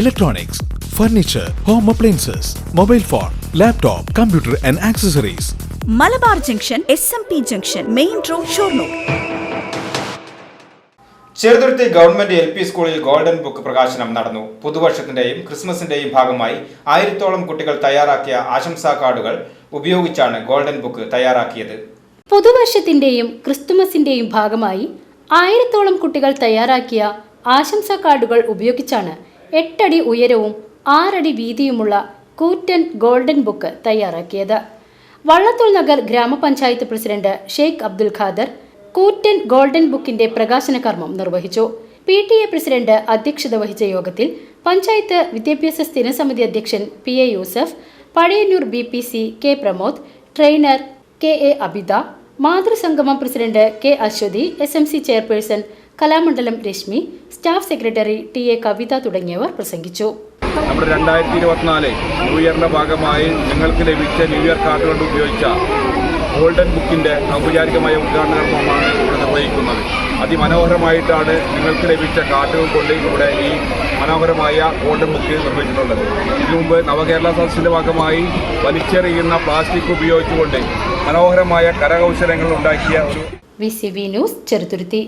electronics, furniture home appliances mobile phone laptop computer and accessories Malabar junction S M P junction main road Shoranur. Cheruthuruthy government L P സ്കൂളിൽ golden book പ്രകാശനം നടന്നു. പുതുവർഷത്തിന്റെയും ക്രിസ്മസിന്റെയും ഭാഗമായി ആയിരത്തോളം കുട്ടികൾ തയ്യാറാക്കിയ ആശംസാ കാർഡുകൾ ഉപയോഗിച്ചാണ് ഗോൾഡൻ ബുക്ക് തയ്യാറാക്കിയത്. പുതുവർഷത്തിന്റെയും ക്രിസ്തുമസിന്റെയും ഭാഗമായി ആയിരത്തോളം കുട്ടികൾ തയ്യാറാക്കിയ ആശംസാ കാർഡുകൾ ഉപയോഗിച്ചാണ് എട്ടടി ഉയരവും ആറടി വീതിയുമുള്ള കൂറ്റൻ ഗോൾഡൻ ബുക്ക് തയ്യാറാക്കിയത്. വള്ളത്തോൾ നഗർ ഗ്രാമപഞ്ചായത്ത് പ്രസിഡന്റ് ഷെയ്ഖ് അബ്ദുൽ ഖാദർ കൂറ്റൻ ഗോൾഡൻ ബുക്കിന്റെ പ്രകാശന കർമ്മം നിർവഹിച്ചു. പി ടി എ പ്രസിഡന്റ് അധ്യക്ഷത വഹിച്ച യോഗത്തിൽ പഞ്ചായത്ത് വിദ്യാഭ്യാസ സ്ഥിരസമിതി അധ്യക്ഷൻ P A Yusuf Pazhayannur B P C K Pramod trainer K A Abitha മാതൃസംഗമം president K Aswathy S M C chairperson Kalamandalam Reshmi staff secretary T A Kavitha തുടങ്ങിയവർ പ്രസംഗിച്ചു. നമ്മുടെ രണ്ടായിരത്തി ഇരുപത്തിനാല് ന്യൂ ഇയറിന്റെ ഭാഗമായി നിങ്ങൾക്ക് ലഭിച്ച ന്യൂ ഇയർ കാർഡ് കൊണ്ട് ഉപയോഗിച്ച ഗോൾഡൻ ബുക്കിന്റെ ഔപചാരികമായ ഉദ്ഘാടന കർമ്മമാണ് ഇവിടെ നിർവഹിക്കുന്നത്. അതിമനോഹരമായിട്ടാണ് നിങ്ങൾക്ക് ലഭിച്ച കാർഡുകൾ കൊണ്ട് ഇവിടെ ഈ മനോഹരമായ ഗോൾഡൻ ബുക്ക് നിർമ്മിച്ചിട്ടുള്ളത്. ഇതിനു മുമ്പ് നവകേരള സദസ്സിന്റെ ഭാഗമായി വലിച്ചെറിയുന്ന പ്ലാസ്റ്റിക് ഉപയോഗിച്ചുകൊണ്ട് മനോഹരമായ കരകൗശലങ്ങൾ ഉണ്ടാക്കിയ ഒരു V C V news Cheruthuruthy.